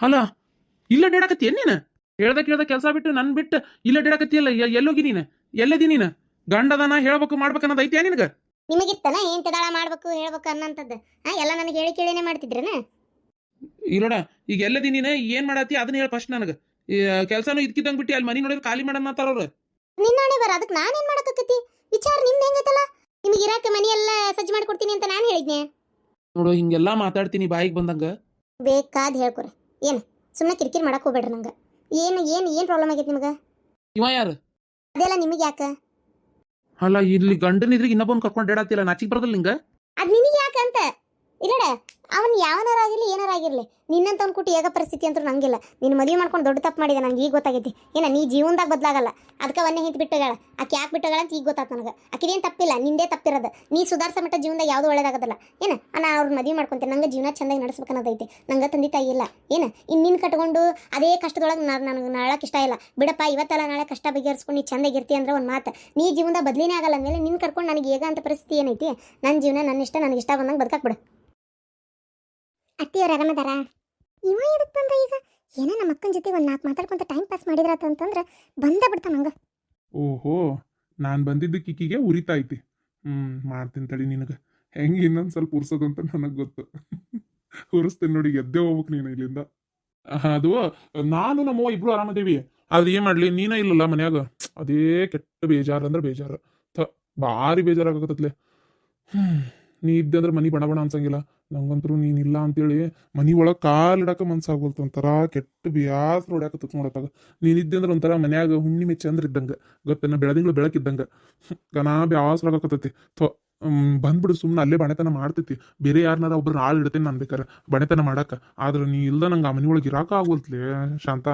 ಅಲ್ಲ ಇಲ್ಲ ಅಡ್ಡಾಡಕತ್ತಿ ನೀನು? ಹೇಳ್ದ ಕೇಳ್ದ ಕೆಲಸ ಬಿಟ್ಟು ನನ್ ಬಿಟ್ಟು ಇಲ್ಲ ಡೇಡಾಕತಿ ಅಲ್ಲ ಎಲ್ಲೋಗಿ ನೀನು? ಎಲ್ಲದಿ ನೀನು? ಗಂಡದನ ಹೇಳ್ಬೇಕು ಮಾಡ್ಬೇಕನ್ನೋದು ಐತಿಯಾ ನಿನಗ? ನಿಮಗಿತ್ತಲ್ಲ ಏನ್ ತದಾಳ ಮಾಡ್ಬೇಕು ಹೇಳ್ಬೇಕು ಅನ್ನಂತದ್ದು ಹಾ ಎಲ್ಲ ನನಗೆ ಹೇಳಿ ಕೇಳಿನೇ ಮಾಡ್ತಿದ್ರನ? ಇಲ್ಲೋಡ ಈಗ ಎಲ್ಲದಿ ನೀನು? ಏನ್ ಮಾಡತ್ತಿ? ಅದನ್ನ ಹೇಳ ಫಸ್ಟ್ ನನಗೆ. ಕೆಲಸನೂ ಇದ್ಕಿದ್ದಂಗ್ ಬಿಟ್ಟು ಅಲ್ಲಿ ಮನಿ ನೋಡಿದ್ರೆ ಖಾಲಿ ಮಾಡೋಣ ಅವ್ರು. ನಿನ್ನಾಣೆ ಬರ ಅದಕ್ಕೆ ನಾನೇನ್ ಮಾಡಕತ್ತಿ ವಿಚಾರ ನಿಮ್ದು ಹೆಂಗೈತಲ್ಲ? ನಿಮಗೆ ಇರಾಕ ಮನಿ ಎಲ್ಲ ಸಜ್ಜು ಮಾಡ್ಕೊಡ್ತೀನಿ ಅಂತ ನಾನು ಹೇಳಿದ್ನೆ. ನೋಡು ಹಿಂಗೆಲ್ಲಾ ಮಾತಾಡ್ತೀನಿ ಬಾಯಿಗೆ ಬಂದಂಗ. ಬೇಕಾದ್ ಹೇಳ್ಕೊರಿ ಏನು ಸುಮ್ಮನೆ ಕಿರಿಕಿರಿ ಮಾಡಕ್ಕೆ ಹೋಗ್ಬೇಡ್ರಿ ನಂಗೆ. ಏನು ಏನು ಏನು ಪ್ರಾಬ್ಲಮ್ ಆಗೈತೆ ನಿಮಗೆ? ಇವ ಯಾರು? ಅದೆಲ್ಲ ನಿಮಗೆ ಯಾಕೆ? ಅಲ್ಲ ಇಲ್ಲಿ ಗಂಡನ ಇದ್ರಿಗೆ ಇನ್ನೊಬ್ಬನ್ ಕರ್ಕೊಂಡು ಡೇಡಾತಿಲ್ಲ ನಾಚಿಗೆ ಬರದಲ್ಲ ನಿಂಗ? ಅದು ನಿನಗೆ ಯಾಕ ಅಂತ ಇಲ್ಲಡ ಅವನ್ ಯಾವನಾರಾಗಿರಲಿ ಏನಾರಾಗಿರಲಿ ನಿನ್ನಂತ ಅಂದ್ಕೊಟ್ಟು ಏಗ ಪರಿಸ್ಥಿತಿ ಅಂತೂ ನಂಗಿಲ್ಲ. ನೀನು ಮದುವೆ ಮಾಡ್ಕೊಂಡು ದೊಡ್ಡ ತಪ್ಪು ಮಾಡಿದೆ, ನಂಗೆ ಈಗ ಗೊತ್ತಾಗೈತಿ. ಏನ, ನೀ ಜೀವನದಾಗ ಬದಲಾಗಲ್ಲ. ಅದಕ್ಕೆ ಒಂದೇ ಹಿಂತ್ ಬಿಟ್ಟಗಳ ಆಕೆ ಯಾಕೆ ಬಿಟ್ಟಗಳ ಅಂತ ಈಗ ಗೊತ್ತಾತ ನನಗೆ. ಆಕಿದೇನು ತಪ್ಪಿಲ್ಲ, ನಿಂದೇ ತಪ್ಪಿರೋದು. ನೀ ಸುಧಾರಿಸ ಮಟ್ಟ ಜೀವನದಾಗ ಯಾವುದು ಒಳ್ಳೆಯದಾಗದಲ್ಲ ಏನ ನಾ ಅವ್ರ ಮದುವೆ ಮಾಡ್ಕೊಂತೀನಿ. ನಂಗೆ ಜೀವನ ಚಂದಾಗಿ ನಡೆಸ್ಬೇಕನ್ನೋದೈತಿ ನಂಗೆ ತಂದೆ ತಾಯಿ ಇಲ್ಲ. ಏನ ಇನ್ನು ನಿನ್ನ ಕಟ್ಕೊಂಡು ಅದೇ ಕಷ್ಟದೊಳಗೆ ನನಗೆ ನಾಳಕ್ಕೆ ಇಷ್ಟ ಇಲ್ಲ. ಬಿಡಪ್ಪ, ಇವತ್ತಲ್ಲ ನಾಳೆ ಕಷ್ಟ ಬಗೆಹರಿಸ್ಕೊಂಡು ನೀ ಚಂದಾಗಿರ್ತಿ ಅಂದ್ರೆ ಒಂದು ಮಾತು. ನೀ ಜೀವನದಾಗ ಬದಲಿನೇ ಆಗಲ್ಲ ಮೇಲೆ ನಿನ್ನ ಕರ್ಕೊಂಡು ನನಗೆ ಹೇಗ ಅಂತ ಪರಿಸ್ಥಿತಿ ಏನೈತಿ? ನನ್ನ ಜೀವನ ನನ್ನ ಇಷ್ಟ, ನನಗೆ ಇಷ್ಟ ಬಂದಂಗೆ ಬದುಕಾಕ್ಬಿಡು ಬಿಡು. ಅತ್ತಿಯವ್ರ ಆರಾಮದಾರ ಇವ ಎದಕ್ಕೆ ಬಂದ ಈಗ? ಏನೋ ನಮ್ಮ ಅಕ್ಕನ ಜೊತೆ ಒಂದು ನಾಲ್ಕು ಮಾತಾಡ್ಕೊಂತ ಟೈಮ್ ಪಾಸ್ ಮಾಡಿದ್ರಾತ ಅಂತಂದ್ರೆ ಬಂದ ಬಿಡ್ತಾನ ಹಂಗ. ಓಹೋ, ನಾನು ಬಂದಿದ್ದು ಕಿಕ್ಕಿಗೆ ಉರಿತಾ ಐತಿ. ಹ್ಞೂ ಮಾಡ್ತೀನಿ ತಡಿ ನಿನಗೆ. ಹೆಂಗೆ ಇನ್ನೊಂದು ಸ್ವಲ್ಪ ಉರ್ಸೋದು ಅಂತ ನನಗೆ ಗೊತ್ತು. ಉರಿಸ್ತೀನಿ ನೋಡಿ, ಎದ್ದೆ ಹೋಗ್ಬೇಕು ನೀನು ಇಲ್ಲಿಂದ. ಅದು, ನಾನು ನಮ್ಮವ್ವ ಇಬ್ರು ಆರಾಮದೇವಿ. ಆದ್ರೆ ಏನ್ ಮಾಡ್ಲಿ, ನೀನ ಇಲ್ಲಲ್ಲ ಮನ್ಯಾಗ? ಅದೇ ಕೆಟ್ಟ ಬೇಜಾರು ಅಂದ್ರೆ ಬೇಜಾರು. ಥ, ಭಾರಿ ಬೇಜಾರಾಗತ್ತಲೆ ಹ್ಞೂ ನೀ ಇದ್ದೆ ಅಂದ್ರೆ ಮನಿ ಬಣ ಬಣ ಅನ್ಸಂಗಿಲ್ಲ. ನಂಗಂತರೂ ನೀನಿಲ್ಲ ಅಂತೇಳಿ ಮನೆ ಒಳಗೆ ಕಾಲಿಡಕ ಮನ್ಸಾಗೋಲ್ತು ಒಂಥರ ಕೆಟ್ಟ ಬ್ಯಾಸ್ರ ನೋಡ್ಯಾಕತ್ತ ನೋಡತ್ತಾಗ ನೀನಿದ್ದೆ ಅಂದ್ರೆ ಒಂಥರ ಮನ್ಯಾಗ ಹುಣ್ಣಿಮೆ ಚಂದ್ರ ಇದ್ದಂಗೆ. ಗೊತ್ತೇನ? ಬೆಳದಿಂಗಳು ಬೆಳಕಿದ್ದಂಗೆ. ಗನಾ ಬ್ಯಾಸ್ ಆಗಕತ್ತೈತಿ. ಥೋ ಬಂದ್ಬಿಡು ಸುಮ್ಮನೆ ಅಲ್ಲೇ ಬಣೆತನ ಮಾಡ್ತೈತಿ. ಬೇರೆ ಯಾರನ್ನಾರ ಒಬ್ರು ಆಳು ಇಡ್ತೇನೆ ನಾನು ಬೇಕಾರೆ ಬಣೆತನ ಮಾಡಾಕ. ಆದ್ರೆ ನೀ ಇಲ್ದ ನಂಗೆ ಆ ಮನಿ ಒಳಗೆ ಇರಾಕ ಆಗೋಲ್ತ್ಲೆ ಶಾಂತ?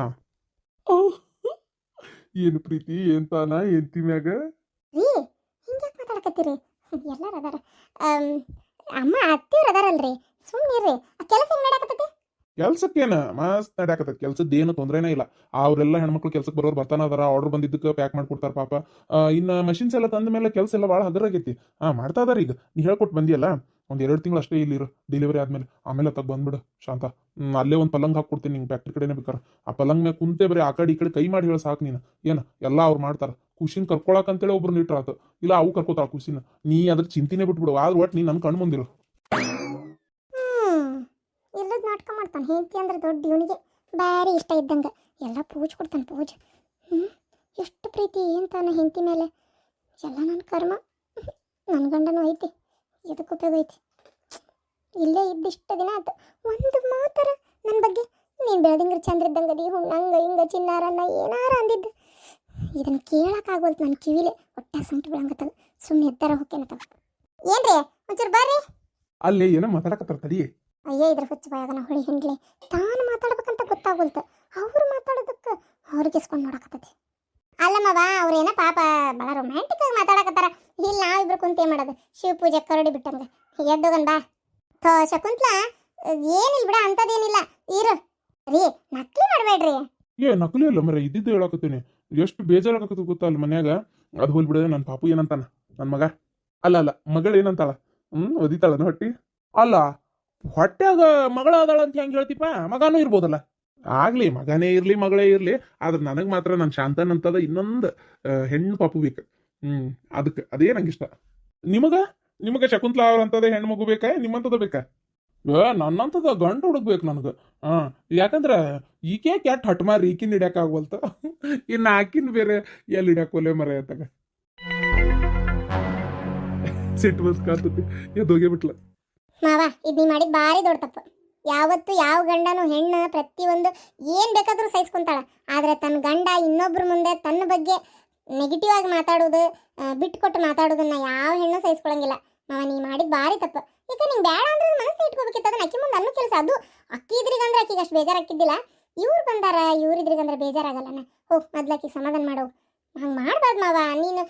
ಏನು ಪ್ರೀತಿ? ಏನ್ ತಾನ? ಎಂತಿ ಮ್ಯಾಗ ಎಲ್ಲಾರ ಅದಾರ. ಅಮ್ಮ ಅತ್ತಿಯವ್ರು ಅದಾರಲ್ರಿ. ಸುಮ್ಮನಿರ್ರಿ ಆ ಕೆಲಸ ಹೆಂಗ್ ನಡಕತ್ತೈತಿ ಕೆಲ್ಸಕ್ಕೇನ ಮಸ್ತ್ ನಡ್ಯಾಕತ್ತೈತಿ. ಕೆಲ್ಸದ ಏನು ತೊಂದ್ರೆನೇ ಇಲ್ಲ. ಅವರೆಲ್ಲ ಹೆಣ್ಮಕ್ಳು ಕೆಲ್ಸಕ್ಕೆ ಬರೋರು ಬರ್ತಾನ ಅದಾರ. ಆರ್ಡರ್ ಬಂದಿದ್ದಕ್ಕೆ ಪ್ಯಾಕ್ ಮಾಡ್ಕೊಡ್ತಾರ ಪಾಪ. ಇನ್ನ ಮಷಿನ್ಸ್ ಎಲ್ಲ ತಂದ ಮೇಲೆ ಕೆಲಸ ಎಲ್ಲ ಭಾಳ ಹದರಾಗೈತಿ ಹಾ ಮಾಡ್ತಾ ಇದಾರೆ ಈಗ. ನೀ ಹೇಳ್ಕೊಟ್ ಬಂದಿಯಲ್ಲ? ಒಂದ್ ಎರಡು ತಿಂಗಳು ಅಷ್ಟೇ ಇಲ್ಲಿರು. ಡೆಲಿವರಿ ಆದ್ಮೇಲೆ. ಆಮೇಲೆ ತಗ ಬಂದ್ಬಿಡು, ಶಾಂತ. ಅಲ್ಲೇ ಒಂದು ಪಲಂಗ್ ಹಾಕೊಡ್ತೀನಿ ನಿಂಗೆ. ಫ್ಯಾಕ್ಟ್ರಿ ಕಡೆನೇ ಬೇಕಾರೆ. ಆ ಪಲಂಗ್ ಮೇಲೆ ಕುಂತೆ ಬರೀ ಆ ಕಡೆ ಈ ಕಡೆ ಕೈ ಮಾಡಿ ಹೇಳಿ ಸಾಕು ನೀನು. ಏನು? ಎಲ್ಲ ಅವ್ರು ಮಾಡ್ತಾರ. ಖುಷಿನ ಕರ್ಕೊಳಕ್ ಅಂತೇಳಿ ಒಬ್ರು ಇಟ್ರಾತು ಇಲ್ಲ, ಅವು ಕರ್ಕೋತಾಳ ಖುಷಿನ. ನೀ ಅದ್ರ ಚಿಂತಿನೇ ಬಿಟ್ಬಿಡು. ಆದ್ರ ಒಟ್ ನೀ ನನ್ ಕಣ್ ಮುಂದಿರು. ಇಲ್ಲದ ನಾಟಕ ಮಾಡ್ತಾನೆ. ಹೆಂಡತಿ ಅಂದ್ರೆ ದೊಡ್ಡ ಇವನಿಗೆ ಭಾರಿ ಇಷ್ಟ ಇದ್ದಂಗ. ಎಲ್ಲ ಪೂಜ್ ಕೊಡ್ತಾನೆ, ಪೂಜೆ. ಎಷ್ಟು ಪ್ರೀತಿ ಏನ್ ತಾನ ಹೆಂಡತಿ ಮೇಲೆ. ಎಲ್ಲ ನನ್ನ ಕರ್ಮ. ನನ್ನ ಗಂಡನೂ ಐತಿ. ಇದಕ್ಕೆ ಉಪಯೋಗ ಐತಿ? ಇಲ್ಲೇ ಇದ್ದಿಷ್ಟು ದಿನ ಆತು. ಒಂದು ಮಾತರ ನನ್ನ ಬಗ್ಗೆ. ನೀನು ಬೆಳದಿಂಗ್ರ ಚಂದ್ರ ಇದ್ದಂಗದಿ ಹಂಗ ಹಿಂಗ ಚಿನ್ನಾರನ್ನ ಏನಾರ ಅಂದಿದ್ದು. ಇದನ್ನ ಕೇಳಕ್ಕಾಗೋಲ್ತು ನನ್ನ ಕಿವಿಲೆ ಒಟ್ಟ ಸಂಟು ಬೀಳಂಗತ್ತದ. ಸುಮ್ಮನೆ ಎದ್ದಾರ ಹೊಕ್ಕೇನತ್ತವ ಏನ್ರಿ? ಒಂಚೂರು ಬರ್ರಿ. ಅಲ್ಲಿ ಏನೋ ಮಾತಾಡಕತ್ತಾರ ತಡಿ. ಅಯ್ಯೋ ಇದ್ರ ಹುಚ್ಚ ಬಾಯಾಗನ ಹೊಳಿ ಹಿಂಡ್ಲೆ ತಾನು ಮಾತಾಡ್ಬೇಕಂತ ಗೊತ್ತಾಗೋಲ್ತ. ಅವ್ರು ಮಾತಾಡೋದಕ್ಕೆ ಅವ್ರಿಗೆ ಇಸ್ಕೊಂಡು ನೋಡಕತ್ತತಿ. ಅಲ್ಲಮ್ಮವ ಅವ್ರೇನ ಪಾಪ ಭಾಳ ರೊಮ್ಯಾಂಟಿಕ್ ಆಗಿ ಮಾತಾಡಕತ್ತಾರ. ಇಲ್ಲಿ ನಾವಿಬ್ರು ಕುಂತೇ ಮಾಡೋದು? ಶಿವ ಪೂಜೆ ಕರಡಿ ಬಿಟ್ಟಂಗೆ. ಎದ್ದೋಗನ್ ಬಾ. ಥೋ ಶಕುಂತ್ಲ ಏನಿಲ್ಲ ಬಿಡ ಅಂಥದ್ದೇನಿಲ್ಲ. ಇರು. ರೀ ನಕ್ಲಿ ಮಾಡಬೇಡ್ರಿ. ಏ, ನಕಲಿ ಅಲ್ಲ ಮರ ಇದ್ದಿದ್ದು ಹೇಳಕತ್ತೀನಿ. ಎಷ್ಟು ಬೇಜಾರಾಗತ್ತ ಗೊತ್ತಾ ಅಲ್ಲಿ ಮನ್ಯಾಗ? ಅದು ಹೋಲ್ ಬಿಡ ನನ್ನ ಪಾಪು ಏನಂತಾನ? ನನ್ನ ಮಗ? ಅಲ್ಲ ಅಲ್ಲ, ಮಗಳು ಏನಂತಾಳ? ಹ್ಮ್, ಒದಿತಾಳ ಹೊಟ್ಟಿ? ಅಲ್ಲ ಹೊಟ್ಟೆಗ ಮಗಳ ಅದಾಳ ಅಂತ ಹೆಂಗ್ ಹೇಳ್ತಿಪ್ಪ? ಮಗನೂ ಇರ್ಬೋದಲ್ಲ. ಆಗ್ಲಿ, ಮಗನೇ ಇರ್ಲಿ, ಮಗಳೇ ಇರ್ಲಿ, ಆದ್ರೆ ನನಗ್ ಮಾತ್ರ ನನ್ನ ಶಾಂತನ್ ಅಂತದ ಇನ್ನೊಂದು ಹೆಣ್ಣು ಪಾಪು ಬೇಕು. ಹ್ಮ್ ಅದಕ್ಕೆ ಅದೇ ನಂಗಿಷ್ಟ ನಿಮಗ? ನಿಮಗ ಶಕುಂತಲಾ ಅವ್ರ ಅಂತದ ಹೆಣ್ಣು ಮಗು ಬೇಕಾ? ನಿಮ್ಮಂತದ ಬೇಕಾ? ಏ, ನನ್ನಂತದ ಗಂಡು ಹುಡುಕ್ಬೇಕು ನನಗೆ. ಹಾ, ಯಾಕಂದ್ರೆ ಈಕೆ ಕ್ಯಾಟ್ ಹಟ್ ಮಾರಿ ಈಕಿನ ಹಿಡಿಯಾಕ ಆಗ್ವಲ್ತ. ಇನ್ನು ಆಕಿನ ಬೇರೆ ಎಲ್ಲಿ ಹಿಡ್ಯಾಕೋಲೆ ಮರ ಆಯ್ತಾಗ ಸಿಟ್ಟು ಬಸ್ ಕಾತತಿ. ಎದ್ದೋಗೇ ಬಿಟ್ಲ. ಮಾವ, ಇದು ಮಾಡಿದ ಭಾರಿ ದೊಡ್ಡ ತಪ್ಪು. ಯಾವತ್ತು ಯಾವ ಗಂಡನು ಹೆಣ್ಣು ಪ್ರತಿಯೊಂದು ಏನು ಬೇಕಾದರೂ ಸಹಿಸ್ಕೊಂತಾಳ. ಆದರೆ ತನ್ನ ಗಂಡ ಇನ್ನೊಬ್ಬರ ಮುಂದೆ ತನ್ನ ಬಗ್ಗೆ ನೆಗೆಟಿವ್ ಆಗಿ ಮಾತಾಡೋದು ಬಿಟ್ಟು ಕೊಟ್ಟು ಮಾತಾಡೋದನ್ನ ಯಾವ ಹೆಣ್ಣು ಸಹಿಸ್ಕೊಳಂಗಿಲ್ಲ. ಮಾವ, ನೀ ಮಾಡಿದ ಭಾರಿ ತಪ್ಪು. ಈಗ ನಿಂಗೆ ಬೇಡ ಅಂದ್ರೆ ಮನಸ್ಸು ಇಟ್ಕೋಬೇಕಿತ್ತು. ಅದನ್ನ ಅಕ್ಕಿ ಮುಂದೆ ಅನ್ನೋ ಕೆಲಸ ಅದು. ಅಕ್ಕಿ ಇದ್ರಿಗಂದ್ರೆ ಅಕ್ಕಿಗೆ ಅಷ್ಟು ಬೇಜಾರಾಕಿದ್ದಿಲ್ಲ ಇವ್ರು ಬಂದಾರ ಇವ್ರು ಇದ್ರಿಗಂದ್ರೆ ಬೇಜಾರಾಗಲ್ಲನ ಹೋಗ್ ಮೊದ್ಲು ಆಕಿ ಸಮಾಧಾನ ಮಾಡೋ. ಹಂಗೆ ಮಾಡಬಾರ್ದು ಮಾವ. ನೀನು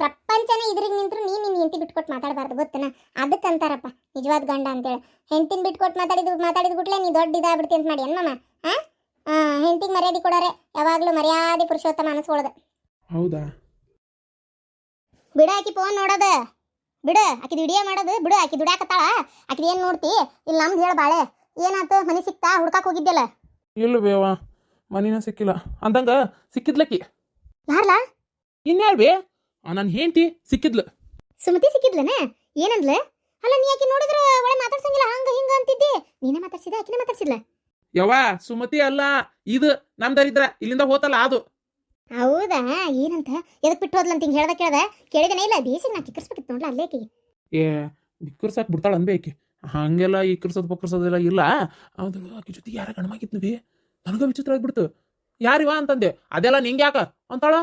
ಪ್ರಪಂಚನೇ ಇದ್ರಿಗೆ ನಿಂತ್ರು ನೀನು ನಿನ್ನ ಹೆಂಡತಿ ಬಿಟ್ಕೊಟ್ಟು ಮಾತಾಡಬಾರ್ದು ಗೊತ್ತನ? ಅದಕ್ಕಂತಾರಪ್ಪ ನಿಜವಾದ ಗಂಡ ಅಂತೇಳಿ. ಹೆಂಡತಿನ ಬಿಟ್ಕೊಟ್ಟು ಮಾತಾಡಿದ ಮಾತಾಡಿದ ಗುಟ್ಲೆ ನೀ ದೊಡ್ಡ ಇದಾಗ್ಬಿಡ್ತಿ ಅಂತ ಮಾಡಿ ಅನ್ಮಮ್ಮ ಹಾ ಹೆಂಡತಿಗೆ ಮರ್ಯಾದೆ ಕೊಡೋರೆ. ಯಾವಾಗಲೂ ಮರ್ಯಾದೆ ಪುರುಷೋತ್ತಮ ಅನಿಸ್ಕೊಳ್ಳೋದು ಹೌದಾ? ಬಿಡ ಆಕಿ ಫೋನ್ ನೋಡೋದ. ಬಿಡು ಆಕಿದ ವಿಡಿಯೋ ಮಾಡೋದು ಬಿಡು ಆಕಿ ದುಡ್ಯಾಕತ್ತಾಳ. ಆಕಿದ ಏನು ನೋಡ್ತಿ? ಇಲ್ಲಿ ನಮ್ದು ಹೇಳ ಬಾಳೆ. ಏನಾತು? ಮನೆ ಸಿಕ್ತಾ? ಹುಡ್ಕಾಕ್ ಹೋಗಿದ್ದೆಲ್ಲ ಇಲ್ಲ ಬೇವ ಮನಿನ ಸಿಕ್ಕಿಲ್ಲ. ಅಂದಂಗ ಸಿಕ್ಕಿದ್ಲಕ್ಕಿ. ಯಾರ್ಲ? ಇನ್ಯಾರು ಬೇ? ನನ್ನ ಹೆಂಡತಿ ಸಿಕ್ಕಿದ್ಲು. ಸುಮತಿ ಸಿಕ್ಕಿದ್ಲೇನೆ? ಏನಂದ್ಲ? ಅಲ್ಲ ನೀ ಆಕಿ ನೋಡಿದ್ರೆ ಒಳ್ಳೆ ಮಾತಾಡ್ಸಂಗಿಲ್ಲ ಹಂಗ ಹಿಂಗ ಅಂತಿದ್ದಿ. ನೀನೇ ಮಾತಾಡ್ಸಿದ ಆಕಿನೇ ಮಾತಾಡ್ಸಿದ್ಲ? ಯವ್ವ ಸುಮತಿ ಅಲ್ಲ ಇದು ನಮ್ದರಿದ್ರ ಇಲ್ಲಿಂದ ಹೋತಲ್ಲ ಅದು. ಹೌದಾ? ಏನಂತ? ಎದಕ್ ಬಿಟ್ಟು ಹೋದ್ಲಂತ ಹಿಂಗ್ ಹೇಳ್ದ ಕೇಳ್ದ? ಕೇಳಿದನೇ ಇಲ್ಲ? ಬೇಸಿಗೆ ನಾ ಕಿಕ್ಕರ್ಸ್ಬೇಕಿತ್ತು ನೋಡ್ಲ ಅಲ್ಲೇ ಆಕಿಗೆ ಏ, ಕಿಕ್ಕರ್ಸಾಕ್ ಬಿಡ್ತಾಳ ಅನ್ಬೇಕಿ. ಹಂಗೆಲ್ಲ ಈ ಕಿರ್ಸೋದು ಪಕ್ಕರ್ಸೋದೆಲ್ಲ ಇಲ್ಲ. ಅದು ಆಕಿ ಜೊತೆ ಯಾರ ಗಣಮಾಗಿದ್ನು ಬಿ? ನನಗ ವಿಚಿತ್ರ ಆಗ್ಬಿಡ್ತು. ಯಾರಿವ ಅಂತಂದೆ? ಅದೆಲ್ಲ ನಿಂಗೆ ಯಾಕ? ಅಂತಾಳ?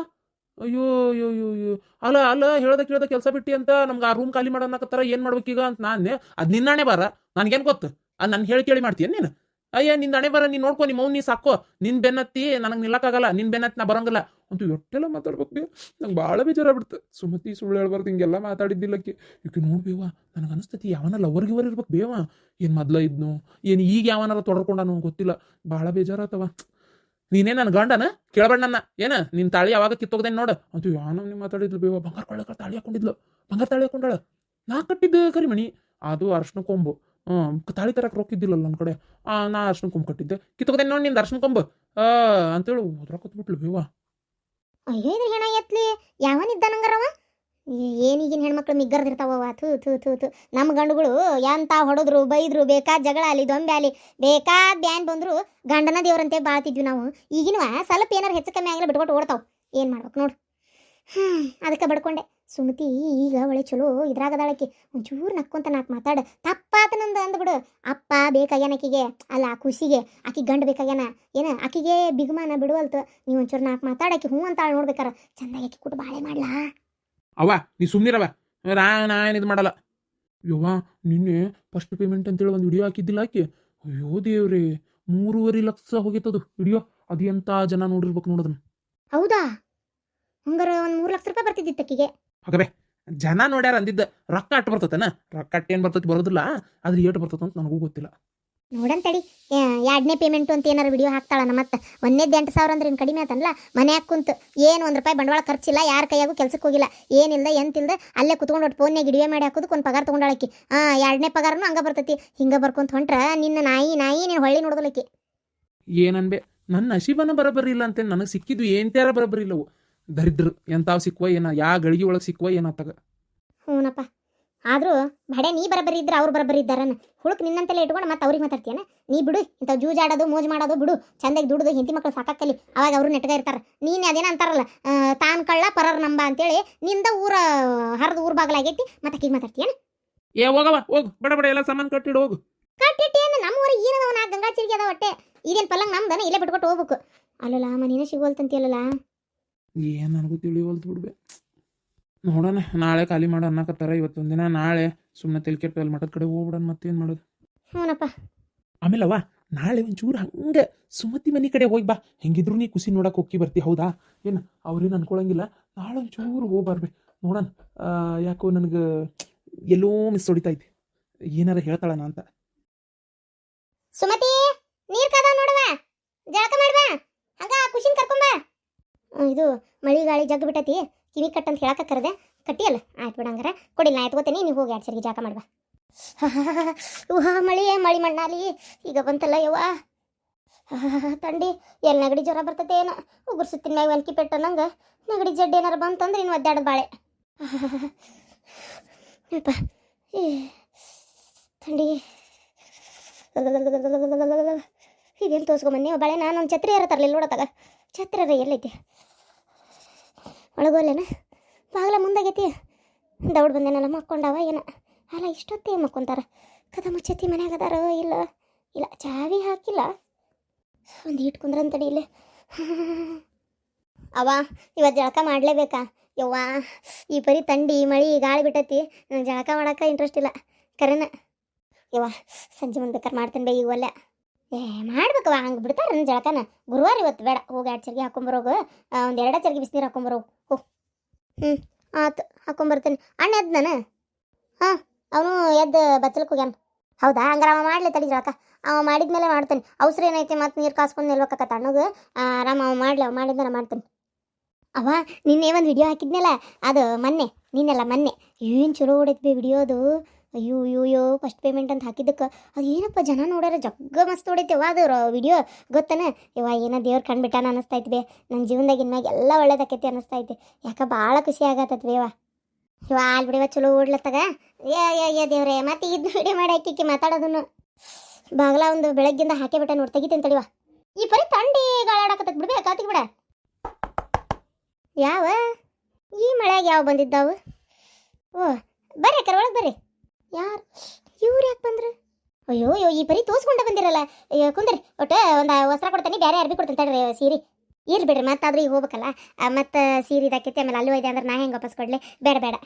ಅಯ್ಯೋ ಅಯ್ಯೋ ಅಯ್ಯೋ ಅಯ್ಯೋ. ಅಲ್ಲ ಅಲ್ಲ, ಹೇಳ್ದ ಕೇಳ್ದ ಕೆಲಸ ಬಿಟ್ಟಿ ಅಂತ ನಮ್ಗೆ ಆ ರೂಮ್ ಖಾಲಿ ಮಾಡೋಣಕತ್ತಾರ ಏನ್ ಮಾಡ್ಬೇಕೀಗ ಅಂತ ನಾನೇ ಅದ್ ನಿನ್ನಾಣೆ ಬಾರ. ನನಗೇನು ಗೊತ್ತು? ಅದು ನಾನು ಹೇಳಿ ಕೇಳಿ ಮಾಡ್ತೀಯ ನೀನು? ಅಯ್ಯ ನಿನ್ನ ಅಣೆ ಬರ, ನೀನು ನೋಡ್ಕೊ ನಿಮ್ಮ ನೀ ಸಾಕೋ ನಿನ್ನ ಬೆನ್ನತ್ತಿ ನನಗೆ ನಿಲ್ಲಕ್ಕಾಗಲ್ಲ. ನಿನ್ನ ಬೆನ್ನತ್ತಿ ನಾ ಬರಂಗಿಲ್ಲ. ಅಂತೂ ಎಷ್ಟೆಲ್ಲ ಮಾತಾಡ್ಬೇಕು. ಬೇ ನಂಗೆ ಭಾಳ ಬೇಜಾರಾಗ್ಬಿಡ್ತು. ಬಿಡ್ತು ಸುಮತಿ ಸುಳ್ಳು ಹೇಳ್ಬಾರ್ದು, ಹಿಂಗೆಲ್ಲ ಮಾತಾಡಿದ್ದಿಲ್ಲಕ್ಕೆ. ಈಕೆ ನೋಡ್ಬೇವ ನನಗೆ ಅನಿಸ್ತತಿ ಯಾವನ ಲವರ್ ಗಿವರ್ ಇರ್ಬೇಕು ಬೇವ ಏನು ಮೊದ್ಲ ಇದ್ನು, ಏನು ಈಗ ಯಾವನಾರ ತೊಡ್ಕೊಂಡಾನು ಗೊತ್ತಿಲ್ಲ. ಭಾಳ ಬೇಜಾರಾತವ. ನೀನೇ ನನ್ನ ಗಂಡನ? ಕೇಳಬೇಡ ನನ್ನ. ಏನ ನಿನ್ನ ತಾಳಿ ಯಾವಾಗ ಕಿತ್ತೋಗ್ದೆ ನೋಡು. ಅಂತೂ ಯಾವನ ನೀವು ಮಾತಾಡಿದ್ಲು ಬೇವ ಬಂಗಾರ ಕೊಳ್ಳಕ ತಾಳಿ ಹಾಕೊಂಡಿದ್ಲು. ಬಂಗಾರ ತಾಳಿ ಹಾಕೊಂಡಾಳ. ನಾ ಕಟ್ಟಿದ್ದು ಕರಿಮಣಿ. ಅದು ಅರ್ಶನ ಕೊಂಬು. ತಾಳಿ ತರಕ್ಕೆ ರೊಕ್ಕಿದ್ದಿಲ್ಲಲ್ಲ ನನ್ನ ಕಡೆ. ಆ, ನಾ ಅರ್ಶನ ಕೊಂಬು ಕಟ್ಟಿದ್ದೆ. ಕಿತ್ತೋಗ್ದೆ ನೋಡಿ ನಿಂದ ಅರ್ಶನ ಕೊಂಬು. ಆ, ಅಂತೇಳಿ ಹೋದ್ರಾಕೊತ್ಬಿಟ್ಲು ಬೇವ ಅಯ್ಯೋ ಇದ್ರ ಹೆಣ ಎತ್ಲಿ ಯಾವನಿದ್ದಾನಂಗಾರವ ಏನೀಗಿನ ಹೆಣ್ಮಕ್ಳು ಮಿಗ್ಗರ್ದಿರ್ತಾವ ಥೂ ಥೂ ಥೂ ಥೂ. ನಮ್ಮ ಗಂಡುಗಳು ಎಂತ ಹೊಡೆದ್ರು, ಬೈದ್ರು ಬೇಕಾದ ಜಗಳ ಅಲ್ಲಿ ದೊಂಬೆ ಅಲ್ಲಿ ಬೇಕಾದ ಬ್ಯಾನ್ ಬಂದ್ರು, ಗಂಡನ ದೇವ್ರಂತೆ ಬಾಳ್ತಿದ್ವಿ ನಾವು. ಈಗಿನವ ಸ್ವಲ್ಪ ಏನಾರು ಹೆಚ್ಚು ಕಮ್ಮಿ ಆಗಿಲ್ಲ ಬಿಟ್ಕೊಟ್ಟು ಓಡ್ತಾವ. ಏನು ಮಾಡ್ಬೇಕು ನೋಡು. ಹ್ಮ್, ಅದಕ್ಕೆ ಬಡ್ಕೊಂಡೆ. ಸುಮತಿ, ಈಗ ಒಳ್ಳೆ ಚಲೋ ಇದ್ರಾಗದಾಳಕಿ ಒಂಚೂರು ನಕ್ಕೊಂತ ನಾಲ್ಕು ಮಾತಾಡ. ತಪ್ಪಾತ ನಂದು ಅಂದ್ಬಿಡು ಅಪ್ಪ ಬೇಕಾಗ್ಯಾನ ಆಕಿಗೆ ಅಲ್ಲ ಆ ಖುಷಿಗೆ ಆಕಿ ಗಂಡ ಬೇಕಾಗ್ಯಾನ? ಏನ? ಆಕಿಗೆ ಬಿಗುಮಾನ ಬಿಡುವಲ್ತು. ನೀವು ಒಂಚೂರು ನಾಲ್ಕು ಮಾತಾಡಕಿ ಹ್ಞೂ ಅಂತ ನೋಡ್ಬೇಕಾರ. ಚೆನ್ನಾಗಿ ಆಕಿ ಕೂಟ ಬಾಳೆ ಮಾಡ್ಲಾ? ಅವ್ವ ನೀ ಸುಮ್ಮನಿರವ ನಾ ನಾ ಏನು ಇದು ಮಾಡಲ್ಲ. ಯವ್ವ ನಿನ್ನೆ ಫಸ್ಟ್ ಪೇಮೆಂಟ್ ಅಂತೇಳಿ ಒಂದು ವಿಡಿಯೋ ಹಾಕಿದ್ದಿಲ್ಲ ಆಕಿ? ಅಯ್ಯೋ ದೇವ್ರಿ ಮೂರುವರೆ ಲಕ್ಷ ಹೋಗಿತ್ತದು ವಿಡಿಯೋ ಅದು ಎಂತ ಜನ ನೋಡಿರ್ಬೇಕು ನೋಡೋದನ್ನ ಹೌದಾ? ಹಂಗಾರ ಒಂದು ಮೂರು ಲಕ್ಷ ರೂಪಾಯಿ ಬರ್ತಿದ್ದಿತ್ತು ಹಾಗಬೇ ಜನ ನೋಡ್ಯಾರ ಅಂದಿದ್ದ ರೊಕ್ಕ ಅಟ್ಟು ಬರ್ತತನ? ರೊಕ್ಕ ಅಟ್ಟು ಏನು ಬರ್ತೈತಿ ಬರೋದಿಲ್ಲ. ಆದ್ರೆ ಏಟು ಬರ್ತೈತೆ ಅಂತ ನನಗೂ ಗೊತ್ತಿಲ್ಲ. ನೋಡಂತಡಿ ಎರಡನೇ ಪೇಮೆಂಟು ಅಂತ ಏನಾರು ವಿಡಿಯೋ ಹಾಕ್ತಾಳನ ಮತ್ತೆ? ಒಂದೇದ್ದು ಎಂಟು ಸಾವಿರ ಅಂದ್ರೆ ಏನು ಕಡಿಮೆ ಆತಲ್ಲ ಮನ್ಯಾಗ ಕುಂತು ಏನು ಒಂದು ರೂಪಾಯಿ ಬಂಡವಾಳ ಖರ್ಚಿಲ್ಲ ಯಾರ ಕೈಯಾಗೂ ಕೆಲ್ಸಕ್ಕೆ ಹೋಗಿಲ್ಲ. ಏನಿಲ್ಲ ಎಂತಿಲ್ದ ಅಲ್ಲೇ ಕುತ್ಕೊಂಡು ಒಟ್ಟು ಫೋನ್ಯಾಗ ವಿಡಿಯೋ ಮಾಡಿ ಹಾಕೋದಕ್ಕೆ ಒಂದು ಪಗಾರ ತೊಗೊಂಡಾಳಕಿ ಹಾಂ ಎರಡನೇ ಪಗಾರನು ಹಂಗ ಬರ್ತೈತಿ. ಹಿಂಗೆ ಬರ್ಕೊಂತ ಹೊಂಟ್ರ ನಿನ್ನ ನಾಯಿ ನಾಯಿ ನೀನು ಹೊಳ್ಳಿ ನೋಡೋದಲಕ್ಕಿ ಏನನ್ಬೆ ನನ್ನ ನಶೀಬನ ಬರೋಬ್ಬರಿ ಇಲ್ಲ ಅಂತ ನನಗೆ ಸಿಕ್ಕಿದ್ದು ಏನ್ತ್ಯಾರ ಬರಬರಿ ಇಲ್ಲವು ದರಿದ್ರ ಎಂತಾವ್ ಸಿಕ್ಕುವ ಏನ ಯಾ ಗಳಿಗೆ ಒಳಗೆ ಸಿಕ್ಕುವ ಏನಾತಾಗ ಹ್ಞೂನಪ್ಪ ಆದರೂ ಬಡೆ ನೀ ಬರಬರಿ ಇದ್ರೆ ಅವ್ರು ಬರಬರಿ ಇದ್ದಾರನ. ಹುಳುಕ್ ನಿನ್ನಂತೆಲ್ಲ ಇಟ್ಕೊಂಡು ಮತ್ತೆ ಅವ್ರಿಗೆ ಮಾತಾಡ್ತೀಯನ? ನೀ ಬಿಡು ಇಂಥ ಜೂಜಾಡೋದು ಮೋಜ್ ಮಾಡೋದು ಬಿಡು. ಚಂದಾಗಿ ದುಡ್ದು ಹೆಂಡತಿ ಮಕ್ಕಳು ಸಾಕಾಕಲಿ ಅವಾಗ ಅವರು ನೆಟ್ಗ ಇರ್ತಾರೆ. ನೀನು ಅದೇನ ಅಂತಾರಲ್ಲ ತಾನ್ ಕಳ್ಳ ಪರರ್ ನಂಬ ಅಂತೇಳಿ ನಿಂದ ಊರ ಹರಿದು ಊರ್ ಬಾಗಲಾಗೈತಿ ಮತ್ತೆ ಹೀಗೆ ಮಾತಾಡ್ತೀಯನ? ಏ ಹೋಗವ ಹೋಗು ಬಡ ಬಡ ಎಲ್ಲ ಸಾಮಾನು ಕಟ್ಟಿಡು ಹೋಗು. ಕಟ್ಟಿಟ್ಟಿ ಅಂದ್ರೆ ನಮ್ಮ ಊರಿಗೆ ಏನದವ ನಾ ಗಂಗಾ ಚಿರಿಗೆ ಅದ ಹೊಟ್ಟೆ ಇದೇನು ಪಲ್ಲಂಗ್ ನಮ್ದನ ಇಲ್ಲೇ ಬಿಟ್ಕೊಟ್ಟು ಹೋಗ್ಬೇಕು. ಅಲ್ಲಲ್ಲ ಮನೇನ ಸಿಗೋಲ್ತಂತಿಯಲ್ಲ ಏನು ನನಗೂ ತಿಳಿವಲ್ತು ಬಿಡ್ಬೆ. ನೋಡೋಣ ನಾಳೆ ಖಾಲಿ ಮಾಡೋ ಅನ್ನಕತ್ತಾರ ಇವತ್ತೊಂದು ದಿನ ನಾಳೆ ಸುಮ್ಮನೆ ತಿಳ್ಕೆ ಅಲ್ಲಿ ಮಠದ ಕಡೆ ಹೋಗ್ಬಿಡೋಣ ಮತ್ತೇನು ಮಾಡೋದು? ಹ್ಞೂನಪ್ಪ. ಆಮೇಲವ ನಾಳೆ ಒಂಚೂರು ಹಂಗೆ ಸುಮತಿ ಮನೆ ಕಡೆ ಹೋಗಿ ಬಾ. ಹೆಂಗಿದ್ರು ನೀ ಖುಷಿ ನೋಡಕ್ಕೆ ಹೋಗಿ ಬರ್ತಿ ಹೌದಾ? ಏನು ಅವ್ರೇನು ಅನ್ಕೊಳಂಗಿಲ್ಲ? ನಾಳೆ ಒಂಚೂರು ಹೋಗ್ಬಾರ್ಬೇ ಬರ್ಬೆ. ನೋಡೋಣ ಯಾಕೋ ನನಗೆ ಎಲ್ಲೋ ಮಿಸ್ ಹೊಡಿತೈತಿ. ಏನಾರ ಹೇಳ್ತಾಳನ ಅಂತ. ಸುಮತಿ ನೀರ್ ಕದ ನೋಡವಾ. ಜಳಕ ಮಾಡುವ ಹಂಗ ಖುಷಿನ್ ಕರ್ಕೊಂಬಾ ಇದು ಮಳಿ ಗಾಳಿ ಜಗ್ ಬಿಟ್ಟತಿ. ಕಿವಿ ಕಟ್ ಅಂತ ಹೇಳಕ ಕರೆದೆ. ಕಟ್ಟಿಯಲ್ಲ? ಆಯ್ತು ಬಿಡ ಹಂಗಾರ. ಕೊಡಿಲ್ಲ ನಾ ಎತ್ಕೋತೀನಿ. ನೀವು ಹೋಗಿ ಎರಡು ಜಾಗ ಜಳಕ ಮಾಡುವ ಊಹಾ, ಮಳಿ ಮಳಿ ಮಣ್ಣಾಲಿ. ಈಗ ಬಂತಲ್ಲ ಯವ್ವ. ತಂಡಿ ಎಲ್ಲಿ ನೆಗಡಿ ಜ್ವರ ಬರ್ತತೆ ಏನೋ. ಉಗುರು ಸುತ್ತಿನ ಮ್ಯಾಗ ವೆಲ್ಕಿ ಪೆಟ್ಟ ನಂಗೆ ನೆಗಡಿ ಜಡ್ಡು ಏನಾರ ಬಂತಂದ್ರೆ ಇನ್ನು ಒದ್ದಾಡೋದು ಬಾಳೆ. ಯಪ್ಪ. ತಂಡಿ. ಇದೇನು ತೋರಿಸ್ಕೊಂಬನ್ನಿ ಬಾಳೆ, ನಾನು ಒಂದು ಛತ್ರಿ ಯಾರ ತರಲಿಲ್ಲ ನೋಡತ್ತಾಗ ಛತ್ರಿ ಎಲ್ಲೈತಿ. ಒಳಗೋಲ್ಲೇನ ಬಾಗಿಲ ಮುಂದಾಗೈತಿ. ದೌಡ್ ಬಂದೇನಲ್ಲ ಮಕ್ಕೊಂಡವ ಏನ? ಅಲ್ಲ, ಇಷ್ಟೊತ್ತೇ ಮಕ್ಕೊಂತಾರ. ಕದ ಮುಚ್ಚತಿ ಮನ್ಯಾಗ ಅದಾರ ಇಲ್ಲ ಇಲ್ಲ, ಚಾವಿ ಹಾಕಿಲ್ಲ. ಒಂದು ಇಟ್ಕೊಂಡ್ರಂತಡಿ ಇಲ್ಲೇ. ಅವ ಇವತ್ತು ಜಳಕ ಮಾಡಲೇಬೇಕಾ? ಯವ್ವಾ, ಈ ಪರಿ ತಂಡಿ, ಮಳಿ, ಗಾಳಿ ಬಿಟ್ಟತಿ. ನಂಗೆ ಜಳಕ ಮಾಡಕ್ಕೆ ಇಂಟ್ರೆಸ್ಟ್ ಇಲ್ಲ. ಕರೆನ. ಯವ್ವ, ಸಂಜೆ ಮುಂದೆ ಬೇಕಾರೆ ಮಾಡ್ತೇನೆ ಬೇ, ಈಗ ಒಲ್ಲೆ. ಏ ಮಾಡ್ಬೇಕವ ಹಂಗೆ ಬಿಡ್ತಾರ ನನ್ನ ಜಳಕನ. ಗುರುವಾರ ಇವತ್ತು ಬೇಡ, ಹೋಗಿ ಎರಡು ಚರ್ಗಿ ಹಾಕೊಂಬರೋಗ ಒಂದು ಎರಡು ಚರ್ಗಿ ಬಿಸಿನೀರು ಹಾಕೊಂಬರೋ ಹೋ ಹ್ಞೂ ಆತು ಹಾಕೊಂಬರ್ತೇನೆ ಅಣ್ಣ ಎದ್ದು ನಾನು? ಹಾಂ, ಅವನು ಎದ್ದು ಬಚ್ಚಲಕ್ಕೆ ಹೋಗ್ಯಾನ. ಹೌದಾ? ಹಂಗಾರೆ ಅವ ಮಾಡಲಿ ತಡಿ ಜಳಕ. ಅವ ಮಾಡಿದ್ಮೇಲೆ ಮಾಡ್ತೇನೆ. ಅವಸರ ಏನೈತೆ ಮತ್ತು ನೀರು ಕಾಸ್ಕೊಂಡು ನಿಲ್ಬೇಕಾಕತ್ತ ಅಣ್ಣಗೆ. ಆರಾಮ ಅವ ಮಾಡಲಿ, ಅವ ಮಾಡಿದ್ಮೇಲೆ ಮಾಡ್ತೇನೆ. ಅವ ನಿನ್ನೆ ಒಂದು ವಿಡಿಯೋ ಹಾಕಿದ್ನಲ್ಲ? ಅದು ಮೊನ್ನೆ, ನಿನ್ನೆಲ್ಲ ಮೊನ್ನೆ. ಏನು ಚಲೋ ಹೊಡೈತಿ ಬಿ ವಿಡಿಯೋದು ಅಯ್ಯೋ ಅಯ್ಯೋ ಅಯ್ಯೋ ಫಸ್ಟ್ ಪೇಮೆಂಟ್ ಅಂತ ಹಾಕಿದ್ದಕ್ಕೆ. ಅದು ಏನಪ್ಪ ಜನ ನೋಡ್ಯಾರ ಜಗ್ಗ ಮಸ್ತ್ ಹೊಡೈತೆವ. ಅದು ವಿಡಿಯೋ ಗೊತ್ತನ? ಇವ ಏನೋ ದೇವ್ರ ಕಂಡ್ಬಿಟ್ಟಾನ ಅನ್ನಿಸ್ತೈತಿ ಬೇ ನನ್ನ ಜೀವನದಾಗ ಇನ್ಮ್ಯಾಗ ಎಲ್ಲ ಒಳ್ಳೇದಾಕೈತಿ ಅನ್ನಿಸ್ತೈತಿ ಯಾಕ ಭಾಳ ಖುಷಿ ಆಗತ್ತತ್ ಬೇವ ಇವ ಆಲ್ ಬಿಡಿವ ಚಲೋ ಓಡ್ಲತ್ತಾಗ. ಏ ಏ ದೇವ್ರೆ, ಮತ್ತೆ ಇದ್ದು ವಿಡಿಯೋ ಮಾಡಿ ಹಾಕಿಕ್ಕಿ ಮಾತಾಡೋದನ್ನು. ಬಾಗ್ಲ ಒಂದು ಬೆಳಗ್ಗಿಂದ ಹಾಕಿ ಬಿಟ್ಟ ನೋಡಿ, ತೆಗಿತೀನಿ ತಡಿವ ಈ ಪರಿ ತಂಡಿ ಗಾಳಾಡಕತ್ತತ್ ಬಿಡ್ಬೇ ಕಾತಿಗೆ ಬಿಡ. ಯಾವ? ಈ ಮಳೆಯಾಗ ಯಾವ ಬಂದಿದ್ದಾವು? ಓ, ಬರ್ರಿ ಅಕ್ಕರ, ಒಳಗೆ ಬರ್ರಿ. ಯಾರು? ಇವ್ರು ಯಾಕೆ ಬಂದ್ರು? ಅಯ್ಯೋ ಅಯ್ಯೋ, ಈ ಪರಿ ತೋಸ್ಕೊಂಡ ಬಂದಿರಲ್ಲ. ಅಯ್ಯೋ, ಕುಂದ್ರಿ. ಒಟ್ಟು ಒಂದು ವಸ್ತ್ರ ಕೊಡ್ತೇನೆ, ಬೇರೆ ಅರ್ಬಿ ಕೊಡ್ತೇನೆ ತಡ್ರಿ ಸೀರೆ. ಇರ್ಲಿ ಬಿಡ್ರಿ, ಮತ್ತಾದ್ರೂ ಈಗ ಹೋಗ್ಬೇಕಲ್ಲ. ಮತ್ತೆ ಸೀರೆ ಇದಾಕೈತಿ ಆಮೇಲೆ ಅಲ್ಲೂ ಇದೆ ಅಂದ್ರೆ ನಾ ಹೆಂಗೆ ವಾಪಸ್ ಕೊಡ್ಲಿ? ಬೇಡ ಬೇಡ.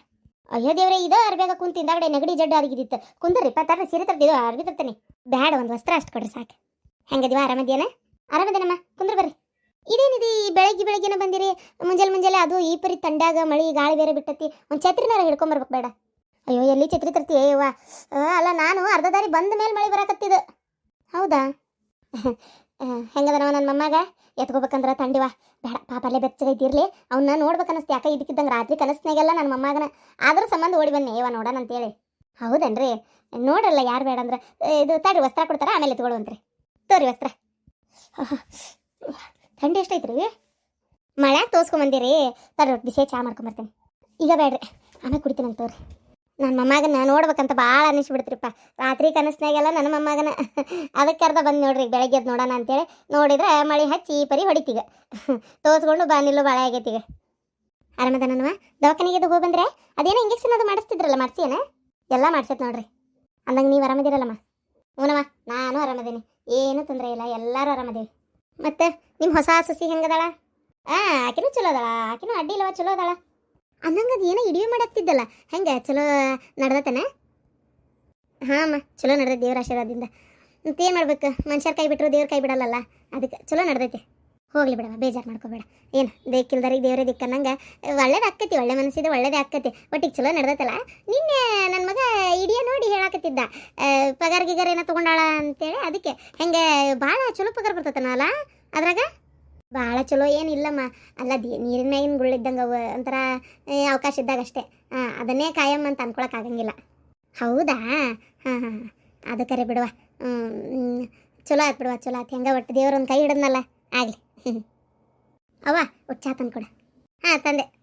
ಅಯ್ಯೋ, ದೇವ್ರೆ, ಇದೋ ಅರ್ಬ್ಯಾಗ ಕುಂತ ಹಿಂದಾಗಡೆ ನೆಗಡಿ ಜಡ್ಡು ಆಗಿದ್ದಿತ್ತು ಕುಂದ್ರಿ ತರ್ರಿ, ಸೀರೆ ತರ್ತಿದ್ದು ಅರ್ಬಿ ತರ್ತೇನೆ. ಬೇಡ, ಒಂದು ವಸ್ತ್ರ ಅಷ್ಟು ಕೊಡ್ರಿ ಸಾಕು. ಹೆಂಗದಿವ ಆರಾಮದೇನ ಆರಾಮದೇನಮ್ಮ ಕುಂದ್ರ ಬರ್ರಿ. ಇದೇನಿದೆ ಈ ಬೆಳಗ್ಗೆ ಬೆಳಗ್ಗೆನ ಬಂದಿರಿ? ಮುಂಜಾನೆ ಮುಂಜಾನೆ ಅದು ಈ ಪರಿ ತಂಡಾಗ ಮಳಿ ಗಾಳಿ ಬೇರೆ ಬಿಟ್ಟತಿ. ಒಂದು ಛತ್ರಿನಾರ ಹಿಡ್ಕೊಂಬರ್ಬೇಕು ಬೇಡ. ಅಯ್ಯೋ, ಎಲ್ಲಿ ಚಿತ್ರಿ ತರ್ತಿ ಅಲ್ಲ, ನಾನು ಅರ್ಧ ದಾರಿ ಬಂದ ಮೇಲೆ ಮಳೆ ಬರಾಕತ್ತಿದ ಹೌದಾ? ಹೆಂಗದನವ ನನ್ನ ಮಮ್ಮಗ? ಎತ್ಕೋಬೇಕಂದ್ರೆ ತಂಡಿವ ಬೇಡ, ಪಾಪ ಅಲ್ಲೇ ಬೆಚ್ಚಗೈತಿರ್ಲಿ ಅವನ್ನ ನೋಡ್ಬೇಕನ್ನಿಸ್ತಿ ಯಾಕೆ ಇದಕ್ಕಿದ್ದಂಗೆ ರಾತ್ರಿ ಕನಸ್ನಾಗೆಲ್ಲ ನನ್ನ ಮೊಮ್ಮಗನ. ಅದ್ರ ಸಂಬಂಧ ಓಡಿ ಬನ್ನಿ ಏವ ನೋಡೋಣ ಅಂತೇಳಿ. ಹೌದೇನ್ರಿ? ನೋಡಲ್ಲ ಯಾರು ಬೇಡ ಅಂದ್ರೆ. ಇದು ತಡ್ರಿ ವಸ್ತ್ರ ಕೊಡ್ತಾರ, ಆಮೇಲೆ ಎತ್ಕೊಳ್ಳುವಂತ್ರಿ ತೋರಿ ವಸ್ತ್ರ. ಥಂಡಿ ಎಷ್ಟೈತ್ರಿ? ಮಳೆ ತೋರ್ಸ್ಕೊಂಬಂದಿರಿ ತಡ್ರಿ ಬಿಸಿ ಚಾ ಮಾಡ್ಕೊಂಬರ್ತೀನಿ ಈಗ ಬೇಡ್ರಿ, ಆಮೇಲೆ ಕುಡಿತೀನಂತ ತೋರಿ. ನನ್ನ ಮೊಮ್ಮಗನ ನೋಡ್ಬೇಕಂತ ಭಾಳ ಅನಿಸ್ಬಿಡ್ತ್ರಿಪ್ಪ. ರಾತ್ರಿ ಕನಸ್ನಾಗೆಲ್ಲ ನನ್ನ ಮೊಮ್ಮಗನ. ಅದಕ್ಕೆ ಅರ್ಧ ಬಂದು ನೋಡ್ರಿ, ಬೆಳಗ್ಗೆ ಎದ್ದು ನೋಡೋಣ ಅಂತೇಳಿ ನೋಡಿದ್ರೆ ಮಳೆ ಹಚ್ಚಿ ಪರಿ ಹೊಡಿತೀಗ. ತೋರಿಸ್ಕೊಂಡು ಬಾ, ನಿಲ್ಲು ಭಾಳ ಆಗೈತೀಗ. ಆರಾಮದನವ ದವಾಖಾನೆಗೆ ಹೋಗಿ ಬಂದ್ರೆ? ಅದೇನೋ ಇಂಜೆಕ್ಷನ್ ಅದು ಮಾಡಿಸ್ತಿದ್ರಲ್ಲ ಮಾಡಿಸಿಯೇನ ಎಲ್ಲ ಮಾಡ್ಸೈತೆ ನೋಡ್ರಿ. ಅಂದಂಗೆ ನೀವು ಆರಾಮದಿರಲ್ಲಮ್ಮ? ಹ್ಞೂನವ ನಾನು ಆರಾಮದೀನಿ. ಏನೂ ತೊಂದರೆ ಇಲ್ಲ, ಎಲ್ಲರೂ ಆರಾಮದೇವಿ. ಮತ್ತೆ ನಿಮ್ಮ ಹೊಸ ಸಸಿ ಹೆಂಗದಾಳ? ಆ, ಆಕಿನೂ ಚಲೋ ಅದಾಳ, ಆಕಿನೂ ಅಡ್ಡಿ ಇಲ್ಲವ ಚಲೋ ಅದಾಳ? ಅಂದಂಗೆ ಅದು ಏನೋ ಇಡಿವೆ ಮಾಡಾಕ್ತಿದ್ದಲ್ಲ. ಹೆಂಗೆ? ಚಲೋ ನಡ್ದತನ? ಹಾಂ ಅಮ್ಮ, ಚಲೋ ನಡ್ದೈತೆ ದೇವ್ರ ಆಶೀರ್ವಾದದಿಂದ. ಮತ್ತೇನು ಮಾಡ್ಬೇಕು? ಮನುಷ್ಯರ ಕೈ ಬಿಟ್ಟರು ದೇವ್ರ ಕೈ ಬಿಡಲ್ಲಲ್ಲ? ಅದಕ್ಕೆ ಚಲೋ ನಡ್ದೈತಿ. ಹೋಗ್ಲಿ ಬಿಡವ ಬೇಜಾರು ಮಾಡ್ಕೋಬೇಡ. ಏನು ದೇಕ್ಕಿಲ್ದರಿಗೆ ದೇವ್ರೇ ದಿಕ್ಕನ್ನಂಗೆ ಒಳ್ಳೇದು ಆಕ್ಕತಿ, ಒಳ್ಳೆ ಮನಸ್ಸಿದೆ ಒಳ್ಳೇದೇ ಆಕ್ಕತಿ. ಒಟ್ಟಿಗೆ ಚಲೋ ನಡ್ದೈತಲ್ಲ? ನಿನ್ನೆ ನನ್ನ ಮಗ ಇಡಿಯ ನೋಡಿ ಹೇಳಾಕತ್ತಿದ್ದ. ಪಗಾರ ಗಿಗಾರ ಏನೋ ತೊಗೊಂಡಾಳ ಅಂತೇಳಿ, ಅದಕ್ಕೆ ಹೆಂಗೆ ಭಾಳ ಚಲೋ ಪಗಾರ ಬರ್ತತನಲ್ಲ ಅದ್ರಾಗ? ಭಾಳ ಚಲೋ ಏನಿಲ್ಲಮ್ಮ. ಅಲ್ಲ, ದಿ ನೀರಿನ ಮ್ಯಾಗಿನ ಗುಳ್ಳಿದ್ದಂಗೆ ಅವು, ಒಂಥರ ಅವಕಾಶ ಇದ್ದಾಗ ಅಷ್ಟೇ. ಅದನ್ನೇ ಕಾಯಮ್ಮ ಅಂತ ಅನ್ಕೊಳಕ್ ಆಗಂಗಿಲ್ಲ. ಹೌದಾ? ಹಾಂ ಹಾಂ ಅದು ಕರೆ ಬಿಡುವ. ಚಲೋ ಆಯ್ತು ಬಿಡುವ, ಚಲೋ ಆಯ್ತು ಹೆಂಗೆ ಒಟ್ಟು ದೇವ್ರೊಂದು ಕೈ ಹಿಡಿದ್ನಲ್ಲ. ಆಗಲಿ. ಅವ್ವ ಒಟ್ಟು ಚಾ ತಂದ್ಕೊಡ. ಹಾಂ, ತಂದೆ.